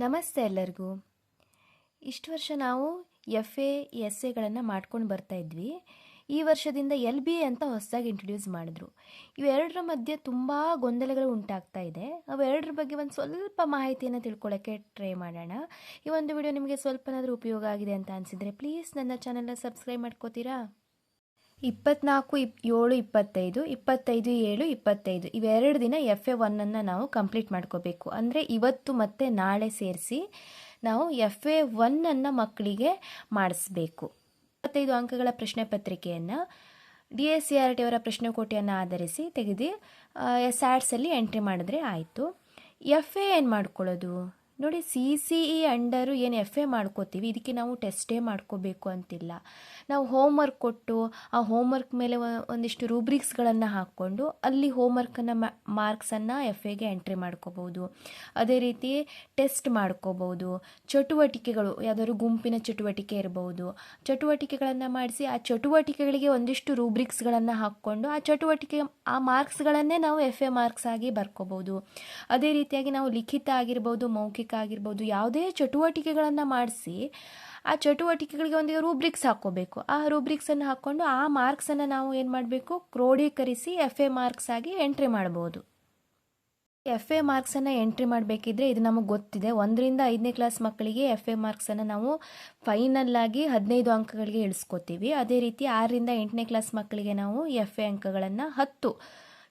ನಮಸ್ತೆ ಎಲ್ಲರಿಗೂ. ಇಷ್ಟು ವರ್ಷ ನಾವು ಎಫ್ ಎ, ಎಸ್ ಎಗಳನ್ನು ಮಾಡ್ಕೊಂಡು ಬರ್ತಾ ಇದ್ವಿ. ಈ ವರ್ಷದಿಂದ ಎಲ್ ಬಿ ಎ ಅಂತ ಹೊಸದಾಗಿ ಇಂಟ್ರೊಡ್ಯೂಸ್ ಮಾಡಿದ್ರು. ಇವೆರಡರ ಮಧ್ಯೆ ತುಂಬ ಗೊಂದಲಗಳು ಉಂಟಾಗ್ತಾ ಇದೆ. ಅವೆರಡರ ಬಗ್ಗೆ ಒಂದು ಸ್ವಲ್ಪ ಮಾಹಿತಿಯನ್ನು ತಿಳ್ಕೊಳ್ಳೋಕ್ಕೆ ಟ್ರೈ ಮಾಡೋಣ. ಈ ಒಂದು ವಿಡಿಯೋ ನಿಮಗೆ ಸ್ವಲ್ಪನಾದರೂ ಉಪಯೋಗ ಆಗಿದೆ ಅಂತ ಅನಿಸಿದರೆ ಪ್ಲೀಸ್ ನನ್ನ ಚಾನಲ್ನ ಸಬ್ಸ್ಕ್ರೈಬ್ ಮಾಡ್ಕೋತೀರಾ? ಇಪ್ಪತ್ನಾಲ್ಕು, ಇಪ್, ಏಳು, ಇಪ್ಪತ್ತೈದು ಇಪ್ಪತ್ತೈದು, ಏಳು, ಇಪ್ಪತ್ತೈದು ಇವೆರಡು ದಿನ ಎಫ್ ಎ ಒನ್ನನ್ನು ನಾವು ಕಂಪ್ಲೀಟ್ ಮಾಡ್ಕೋಬೇಕು. ಅಂದರೆ ಇವತ್ತು ಮತ್ತು ನಾಳೆ ಸೇರಿಸಿ ನಾವು ಎಫ್ ಎ ಒನ್ನನ್ನು ಮಕ್ಕಳಿಗೆ ಮಾಡಿಸ್ಬೇಕು. ಇಪ್ಪತ್ತೈದು ಅಂಕಗಳ ಪ್ರಶ್ನೆ ಪತ್ರಿಕೆಯನ್ನು D S C R T ಅವರ ಪ್ರಶ್ನೆಕೋಟಿಯನ್ನು ಆಧರಿಸಿ ತೆಗೆದು ಸ್ಯಾಟ್ಸಲ್ಲಿ ಎಂಟ್ರಿ ಮಾಡಿದ್ರೆ ಆಯಿತು. ಎಫ್ ಎ ಏನು ಮಾಡ್ಕೊಳ್ಳೋದು? ನೋಡಿ ಸಿ ಸಿ ಇ ಅಂಡರು ಏನು ಎಫ್ ಎ ಮಾಡ್ಕೋತೀವಿ, ಇದಕ್ಕೆ ನಾವು ಟೆಸ್ಟೇ ಮಾಡ್ಕೋಬೇಕು ಅಂತಿಲ್ಲ. ನಾವು ಹೋಮ್ವರ್ಕ್ ಕೊಟ್ಟು, ಆ ಹೋಮ್ವರ್ಕ್ ಮೇಲೆ ಒಂದಿಷ್ಟು ರೂಬ್ರಿಕ್ಸ್ಗಳನ್ನು ಹಾಕ್ಕೊಂಡು, ಅಲ್ಲಿ ಹೋಮ್ವರ್ಕನ್ನು ಮಾರ್ಕ್ಸನ್ನು ಎಫ್ ಎಗೆ ಎಂಟ್ರಿ ಮಾಡ್ಕೋಬೋದು ಅದೇ ರೀತಿ ಟೆಸ್ಟ್ ಮಾಡ್ಕೋಬೋದು ಚಟುವಟಿಕೆಗಳು, ಯಾವುದಾದ್ರು ಗುಂಪಿನ ಚಟುವಟಿಕೆ ಇರಬಹುದು ಚಟುವಟಿಕೆಗಳನ್ನು ಮಾಡಿಸಿ, ಆ ಚಟುವಟಿಕೆಗಳಿಗೆ ಒಂದಿಷ್ಟು ರೂಬ್ರಿಕ್ಸ್ಗಳನ್ನು ಹಾಕ್ಕೊಂಡು, ಆ ಚಟುವಟಿಕೆ, ಆ ಮಾರ್ಕ್ಸ್ಗಳನ್ನೇ ನಾವು ಎಫ್ ಎ ಮಾರ್ಕ್ಸ್ ಆಗಿ ಬರ್ಕೋಬೋದು ಅದೇ ರೀತಿಯಾಗಿ ನಾವು ಲಿಖಿತ ಆಗಿರ್ಬೋದು, ಮೌಖಿಕ ಆಗಿರ್ಬೋದು ಯಾವುದೇ ಚಟುವಟಿಕೆಗಳನ್ನು ಮಾಡಿಸಿ ಆ ಚಟುವಟಿಕೆಗಳಿಗೆ ಒಂದು ರೂಬ್ರಿಕ್ಸ್ ಹಾಕ್ಕೋಬೇಕು. ಆ ರೂಬ್ರಿಕ್ಸನ್ನು ಹಾಕ್ಕೊಂಡು ಆ ಮಾರ್ಕ್ಸನ್ನು ನಾವು ಏನು ಮಾಡಬೇಕು? ಕ್ರೋಢೀಕರಿಸಿ ಎಫ್ ಎ ಮಾರ್ಕ್ಸ್ ಆಗಿ ಎಂಟ್ರಿ ಮಾಡ್ಬೋದು. ಎಫ್ ಎ ಮಾರ್ಕ್ಸನ್ನು ಎಂಟ್ರಿ ಮಾಡಬೇಕಿದ್ರೆ ಇದು ನಮಗೆ ಗೊತ್ತಿದೆ. ಒಂದರಿಂದ ಐದನೇ ಕ್ಲಾಸ್ ಮಕ್ಕಳಿಗೆ ಎಫ್ ಎ ಮಾರ್ಕ್ಸನ್ನು ನಾವು ಫೈನಲ್ ಆಗಿ ಹದಿನೈದು ಅಂಕಗಳಿಗೆ ಇಳಿಸ್ಕೋತೀವಿ. ಅದೇ ರೀತಿ ಆರರಿಂದ ಎಂಟನೇ ಕ್ಲಾಸ್ ಮಕ್ಕಳಿಗೆ ನಾವು ಎಫ್ ಎ ಅಂಕಗಳನ್ನು ಹತ್ತು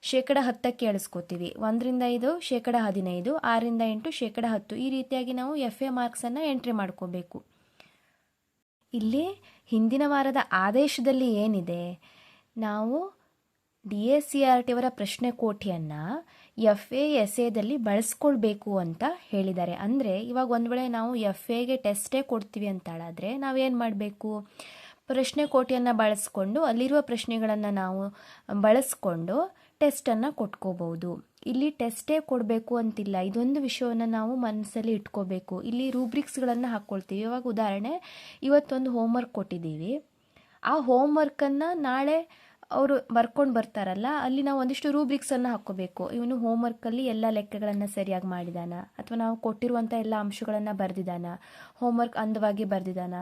ಶೇಕಡ ಹತ್ತಕ್ಕೆ ಎಳಿಸ್ಕೋತೀವಿ. ಒಂದರಿಂದ ಐದು, ಶೇಕಡ ಹದಿನೈದು ಆರರಿಂದ ಎಂಟು, ಶೇಕಡ ಹತ್ತು. ಈ ರೀತಿಯಾಗಿ ನಾವು ಎಫ್ ಎ ಮಾರ್ಕ್ಸನ್ನು ಎಂಟ್ರಿ ಮಾಡ್ಕೋಬೇಕು. ಇಲ್ಲಿ ಹಿಂದಿನ ವಾರದ ಆದೇಶದಲ್ಲಿ ಏನಿದೆ? ನಾವು D S C R T ಅವರ ಪ್ರಶ್ನೆ ಕೋಟಿಯನ್ನು ಎಫ್ ಎ ಎಸ್ ಎದಲ್ಲಿ ಬಳಸ್ಕೊಳ್ಬೇಕು ಅಂತ ಹೇಳಿದ್ದಾರೆ. ಅಂದರೆ ಇವಾಗ ಒಂದು ವೇಳೆ ನಾವು ಎಫ್ ಎಗೆ ಟೆಸ್ಟೇ ಕೊಡ್ತೀವಿ ಅಂತಾಳಾದರೆ ನಾವೇನು ಮಾಡಬೇಕು? ಪ್ರಶ್ನೆ ಕೋಟಿಯನ್ನು ಬಳಸ್ಕೊಂಡು, ಅಲ್ಲಿರುವ ಪ್ರಶ್ನೆಗಳನ್ನು ನಾವು ಬಳಸ್ಕೊಂಡು ಟೆಸ್ಟನ್ನು ಕೊಟ್ಕೋಬಹುದು ಇಲ್ಲಿ ಟೆಸ್ಟೇ ಕೊಡಬೇಕು ಅಂತಿಲ್ಲ. ಇದೊಂದು ವಿಷಯವನ್ನು ನಾವು ಮನಸ್ಸಲ್ಲಿ ಇಟ್ಕೋಬೇಕು. ಇಲ್ಲಿ ರೂಬ್ರಿಕ್ಸ್ಗಳನ್ನು ಹಾಕ್ಕೊಳ್ತೀವಿ. ಇವಾಗ ಉದಾಹರಣೆ, ಇವತ್ತೊಂದು ಹೋಮ್ವರ್ಕ್ ಕೊಟ್ಟಿದ್ದೀವಿ. ಆ ಹೋಮ್ವರ್ಕನ್ನು ನಾಳೆ ಅವರು ಬರ್ಕೊಂಡು ಬರ್ತಾರಲ್ಲ, ಅಲ್ಲಿ ನಾವು ಒಂದಿಷ್ಟು ರೂಬ್ರಿಕ್ಸನ್ನು ಹಾಕ್ಕೋಬೇಕು. ಇವನು ಹೋಮ್ವರ್ಕಲ್ಲಿ ಎಲ್ಲ ಲೆಕ್ಕಗಳನ್ನು ಸರಿಯಾಗಿ ಮಾಡಿದಾನ? ಅಥವಾ ನಾವು ಕೊಟ್ಟಿರುವಂಥ ಎಲ್ಲ ಅಂಶಗಳನ್ನು ಬರೆದಿದ್ದಾನ ಹೋಮ್ವರ್ಕ್ ಅಂದವಾಗಿ ಬರೆದಿದ್ದಾನ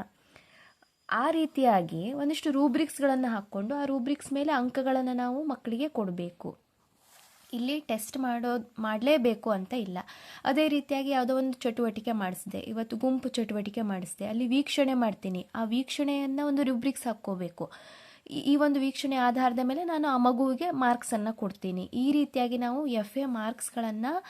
ಆ ರೀತಿಯಾಗಿ ಒಂದಿಷ್ಟು ರೂಬ್ರಿಕ್ಸ್ಗಳನ್ನು ಹಾಕ್ಕೊಂಡು ಆ ರೂಬ್ರಿಕ್ಸ್ ಮೇಲೆ ಅಂಕಗಳನ್ನು ನಾವು ಮಕ್ಕಳಿಗೆ ಕೊಡಬೇಕು. ಇಲ್ಲಿ ಟೆಸ್ಟ್ ಮಾಡೋದು ಮಾಡಲೇಬೇಕು ಅಂತ ಇಲ್ಲ. ಅದೇ ರೀತಿಯಾಗಿ ಯಾವುದೋ ಒಂದು ಚಟುವಟಿಕೆ ಮಾಡಿಸಿದೆ. ಇವತ್ತು ಗುಂಪು ಚಟುವಟಿಕೆ ಮಾಡಿಸಿದೆ. ಅಲ್ಲಿ ವೀಕ್ಷಣೆ ಮಾಡ್ತೀನಿ. ಆ ವೀಕ್ಷಣೆಯನ್ನು ಒಂದು ರೂಬ್ರಿಕ್ಸ್ ಹಾಕ್ಕೋಬೇಕು. ಈ- ಈ ಒಂದು ವೀಕ್ಷಣೆ ಆಧಾರದ ಮೇಲೆ ನಾನು ಆ ಮಗುವಿಗೆ ಮಾರ್ಕ್ಸನ್ನು ಕೊಡ್ತೀನಿ. ಈ ರೀತಿಯಾಗಿ ನಾವು ಎಫ್ ಎ ಮಾರ್ಕ್ಸ್ಗಳನ್ನು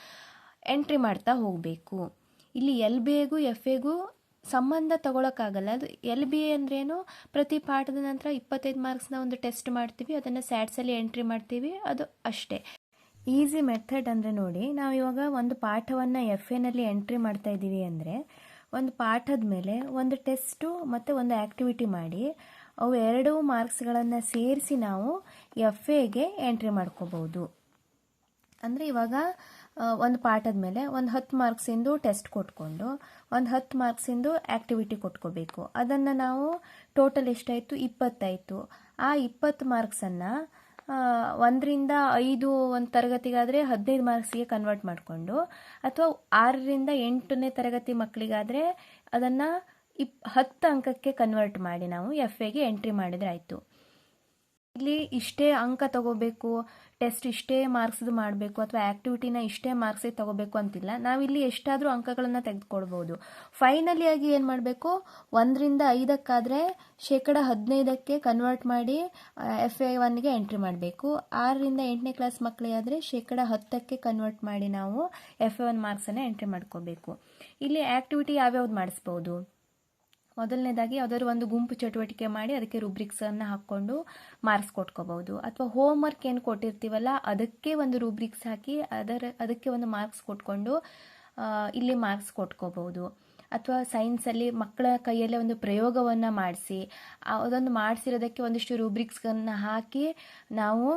ಎಂಟ್ರಿ ಮಾಡ್ತಾ ಹೋಗಬೇಕು. ಇಲ್ಲಿ ಎಲ್ ಬಿ ಎಗೂ ಎಫ್ ಎಗೂ ಸಂಬಂಧ ತಗೊಳಕ್ಕಾಗಲ್ಲ. ಅದು ಎಲ್ ಬಿ ಎ ಅಂದ್ರೇನು, ಪ್ರತಿ ಪಾಠದ ನಂತರ ಇಪ್ಪತ್ತೈದು ಮಾರ್ಕ್ಸ್ನ ಒಂದು ಟೆಸ್ಟ್ ಮಾಡ್ತೀವಿ, ಅದನ್ನು ಸ್ಯಾಟ್ಸಲ್ಲಿ ಎಂಟ್ರಿ ಮಾಡ್ತೀವಿ, ಅದು ಅಷ್ಟೇ. ಈಸಿ ಮೆಥಡ್ ಅಂದರೆ ನೋಡಿ, ನಾವು ಇವಾಗ ಒಂದು ಪಾಠವನ್ನು ಎಫ್ ಎನಲ್ಲಿ ಎಂಟ್ರಿ ಮಾಡ್ತಾ ಇದ್ದೀವಿ ಅಂದರೆ, ಒಂದು ಪಾಠದ ಮೇಲೆ ಒಂದು ಟೆಸ್ಟು ಮತ್ತು ಒಂದು ಆ್ಯಕ್ಟಿವಿಟಿ ಮಾಡಿ, ಅವು ಎರಡೂ ಮಾರ್ಕ್ಸ್ಗಳನ್ನು ಸೇರಿಸಿ ನಾವು ಎಫ್ ಎಗೆ ಎಂಟ್ರಿ ಮಾಡ್ಕೋಬೋದು. ಅಂದರೆ ಇವಾಗ ಒಂದು ಪಾಠದ ಮೇಲೆ ಒಂದು ಹತ್ತು ಮಾರ್ಕ್ಸಿಂದು ಟೆಸ್ಟ್ ಕೊಟ್ಕೊಂಡು, ಒಂದು ಹತ್ತು ಮಾರ್ಕ್ಸಿಂದು ಆ್ಯಕ್ಟಿವಿಟಿ ಕೊಟ್ಕೋಬೇಕು. ಅದನ್ನು ನಾವು ಟೋಟಲ್ ಎಷ್ಟಾಯಿತು? ಇಪ್ಪತ್ತಾಯಿತು. ಆ ಇಪ್ಪತ್ತು ಮಾರ್ಕ್ಸನ್ನು ಒಂದರಿಂದ ಐದು ಒಂದು ತರಗತಿಗಾದರೆ ಹದಿನೈದು ಮಾರ್ಕ್ಸಿಗೆ ಕನ್ವರ್ಟ್ ಮಾಡಿಕೊಂಡು, ಅಥವಾ ಆರರಿಂದ ಎಂಟನೇ ತರಗತಿ ಮಕ್ಕಳಿಗಾದರೆ ಅದನ್ನು ಇಪ್, ಹತ್ತು ಅಂಕಕ್ಕೆ ಕನ್ವರ್ಟ್ ಮಾಡಿ ನಾವು ಎಫ್ ಎಗೆ ಎಂಟ್ರಿ ಮಾಡಿದರೆ ಆಯಿತು. ಇಲ್ಲಿ ಇಷ್ಟೇ ಅಂಕ ತಗೋಬೇಕು ಟೆಸ್ಟ್ ಇಷ್ಟೇ ಮಾರ್ಕ್ಸ್ದು ಮಾಡಬೇಕು ಅಥವಾ ಆ್ಯಕ್ಟಿವಿಟಿನ ಇಷ್ಟೇ ಮಾರ್ಕ್ಸಿಗೆ ತಗೋಬೇಕು ಅಂತಿಲ್ಲ. ನಾವಿಲ್ಲಿ ಎಷ್ಟಾದರೂ ಅಂಕಗಳನ್ನು ತೆಗೆದುಕೊಳ್ಬೋದು. ಫೈನಲಿ ಆಗಿ ಏನು ಮಾಡಬೇಕು? ಒಂದರಿಂದ ಐದಕ್ಕಾದರೆ ಶೇಕಡ ಹದಿನೈದಕ್ಕೆ ಕನ್ವರ್ಟ್ ಮಾಡಿ ಎಫ್ ಎ ಒನ್ಗೆ ಎಂಟ್ರಿ ಮಾಡಬೇಕು. ಆರರಿಂದ ಎಂಟನೇ ಕ್ಲಾಸ್ ಮಕ್ಕಳಿಗಾದರೆ ಶೇಕಡ ಹತ್ತಕ್ಕೆ ಕನ್ವರ್ಟ್ ಮಾಡಿ ನಾವು ಎಫ್ ಎ ಒನ್ ಮಾರ್ಕ್ಸನ್ನು ಎಂಟ್ರಿ ಮಾಡ್ಕೋಬೇಕು ಇಲ್ಲಿ ಆ್ಯಕ್ಟಿವಿಟಿ ಯಾವ್ಯಾವ್ದು ಮಾಡಿಸ್ಬೋದು? ಮೊದಲನೇದಾಗಿ ಯಾವುದಾದ್ರು ಒಂದು ಗುಂಪು ಚಟುವಟಿಕೆ ಮಾಡಿ ಅದಕ್ಕೆ ರೂಬ್ರಿಕ್ಸನ್ನು ಹಾಕ್ಕೊಂಡು ಮಾರ್ಕ್ಸ್ ಕೊಟ್ಕೋಬಹುದು. ಅಥವಾ ಹೋಮ್ ವರ್ಕ್ ಏನು ಕೊಟ್ಟಿರ್ತೀವಲ್ಲ, ಅದಕ್ಕೆ ಒಂದು ರೂಬ್ರಿಕ್ಸ್ ಹಾಕಿ ಅದರ, ಅದಕ್ಕೆ ಒಂದು ಮಾರ್ಕ್ಸ್ ಕೊಟ್ಕೊಂಡು ಇಲ್ಲಿ ಮಾರ್ಕ್ಸ್ ಕೊಟ್ಕೋಬಹುದು. ಅಥವಾ ಸೈನ್ಸಲ್ಲಿ ಮಕ್ಕಳ ಕೈಯಲ್ಲೇ ಒಂದು ಪ್ರಯೋಗವನ್ನು ಮಾಡಿಸಿ ಅದೊಂದು ಮಾಡಿಸಿರೋದಕ್ಕೆ ಒಂದಿಷ್ಟು ರೂಬ್ರಿಕ್ಸ್ಗಳನ್ನು ಹಾಕಿ ನಾವು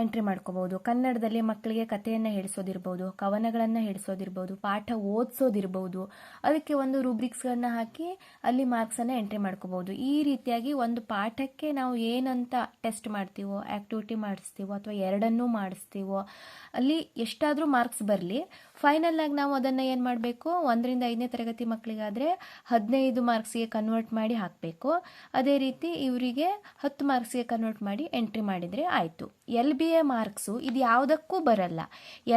ಎಂಟ್ರಿ ಮಾಡ್ಕೋಬಹುದು ಕನ್ನಡದಲ್ಲಿ ಮಕ್ಕಳಿಗೆ ಕಥೆಯನ್ನು ಹೇಳಿಸೋದಿರ್ಬೋದು, ಕವನಗಳನ್ನು ಹೇಳಿಸೋದಿರ್ಬೋದು, ಪಾಠ ಓದಿಸೋದಿರ್ಬೋದು. ಅದಕ್ಕೆ ಒಂದು ರೂಬ್ರಿಕ್ಸ್ಗಳನ್ನ ಹಾಕಿ ಅಲ್ಲಿ ಮಾರ್ಕ್ಸನ್ನು ಎಂಟ್ರಿ ಮಾಡ್ಕೋಬಹುದು ಈ ರೀತಿಯಾಗಿ ಒಂದು ಪಾಠಕ್ಕೆ ನಾವು ಏನಂತ ಟೆಸ್ಟ್ ಮಾಡ್ತೀವೋ ಆ್ಯಕ್ಟಿವಿಟಿ ಮಾಡಿಸ್ತೀವೋ, ಅಥವಾ ಎರಡನ್ನೂ ಮಾಡಿಸ್ತೀವೋ, ಅಲ್ಲಿ ಎಷ್ಟಾದರೂ ಮಾರ್ಕ್ಸ್ ಬರಲಿ ಫೈನಲಾಗಿ ನಾವು ಅದನ್ನು ಏನು ಮಾಡಬೇಕು? ಒಂದರಿಂದ ಐದನೇ ತರಗತಿ ಮಕ್ಕಳಿಗಾದರೆ ಹದಿನೈದು ಮಾರ್ಕ್ಸಿಗೆ ಕನ್ವರ್ಟ್ ಮಾಡಿ ಹಾಕಬೇಕು. ಅದೇ ರೀತಿ ಇವರಿಗೆ ಹತ್ತು ಮಾರ್ಕ್ಸಿಗೆ ಕನ್ವರ್ಟ್ ಮಾಡಿ ಎಂಟ್ರಿ ಮಾಡಿದರೆ ಆಯಿತು. ಎಲ್ ಬಿ ಎ ಮಾರ್ಕ್ಸು ಇದು ಯಾವುದಕ್ಕೂ ಬರಲ್ಲ.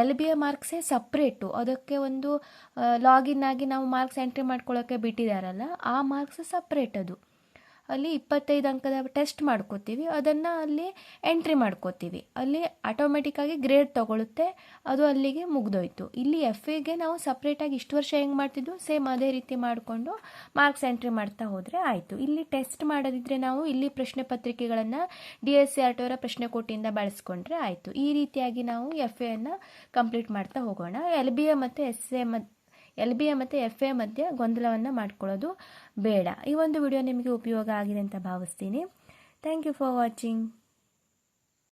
ಎಲ್ ಬಿ ಎ ಮಾರ್ಕ್ಸೇ ಸಪ್ರೇಟು ಅದಕ್ಕೆ ಒಂದು ಲಾಗಿನ್ ಆಗಿ ನಾವು ಮಾರ್ಕ್ಸ್ ಎಂಟ್ರಿ ಮಾಡ್ಕೊಳ್ಳೋಕ್ಕೆ ಬಿಟ್ಟಿದ್ದಾರಲ್ಲ ಆ ಮಾರ್ಕ್ಸ್ ಸಪ್ರೇಟ್ ಅದು. ಅಲ್ಲಿ ಇಪ್ಪತ್ತೈದು ಅಂಕದ ಟೆಸ್ಟ್ ಮಾಡ್ಕೋತೀವಿ. ಅದನ್ನು ಅಲ್ಲಿ ಎಂಟ್ರಿ ಮಾಡ್ಕೋತೀವಿ. ಅಲ್ಲಿ ಆಟೋಮೆಟಿಕ್ಕಾಗಿ ಗ್ರೇಡ್ ತಗೊಳುತ್ತೆ. ಅದು ಅಲ್ಲಿಗೆ ಮುಗ್ದೋಯ್ತು. ಇಲ್ಲಿ ಎಫ್ ಎಗೆ ನಾವು ಸಪ್ರೇಟಾಗಿ ಇಷ್ಟು ವರ್ಷ ಹೆಂಗೆ ಮಾಡ್ತಿದ್ವು? ಸೇಮ್ ಅದೇ ರೀತಿ ಮಾಡಿಕೊಂಡು ಮಾರ್ಕ್ಸ್ ಎಂಟ್ರಿ ಮಾಡ್ತಾ ಹೋದರೆ ಆಯಿತು. ಇಲ್ಲಿ ಟೆಸ್ಟ್ ಮಾಡೋದಿದ್ರೆ ನಾವು ಇಲ್ಲಿ ಪ್ರಶ್ನೆ ಪತ್ರಿಕೆಗಳನ್ನು ಡಿ ಎಸ್ ಸಿ ಆರ್ ಅವರ ಬಳಸ್ಕೊಂಡ್ರೆ ಆಯಿತು. ಈ ರೀತಿಯಾಗಿ ನಾವು ಎಫ್ ಎನ್ನು ಕಂಪ್ಲೀಟ್ ಮಾಡ್ತಾ ಹೋಗೋಣ. ಎಲ್ ಬಿ ಎ ಮತ್ತು S A L B A ಮತ್ತು ಎಫ್ ಎ ಮಧ್ಯೆ ಗೊಂದಲವನ್ನು ಮಾಡ್ಕೊಳ್ಳೋದು ಬೇಡ. ಈ ಒಂದು ವಿಡಿಯೋ ನಿಮಗೆ ಉಪಯೋಗ ಆಗಿದೆ ಅಂತ ಭಾವಿಸ್ತೀನಿ. Thank you for watching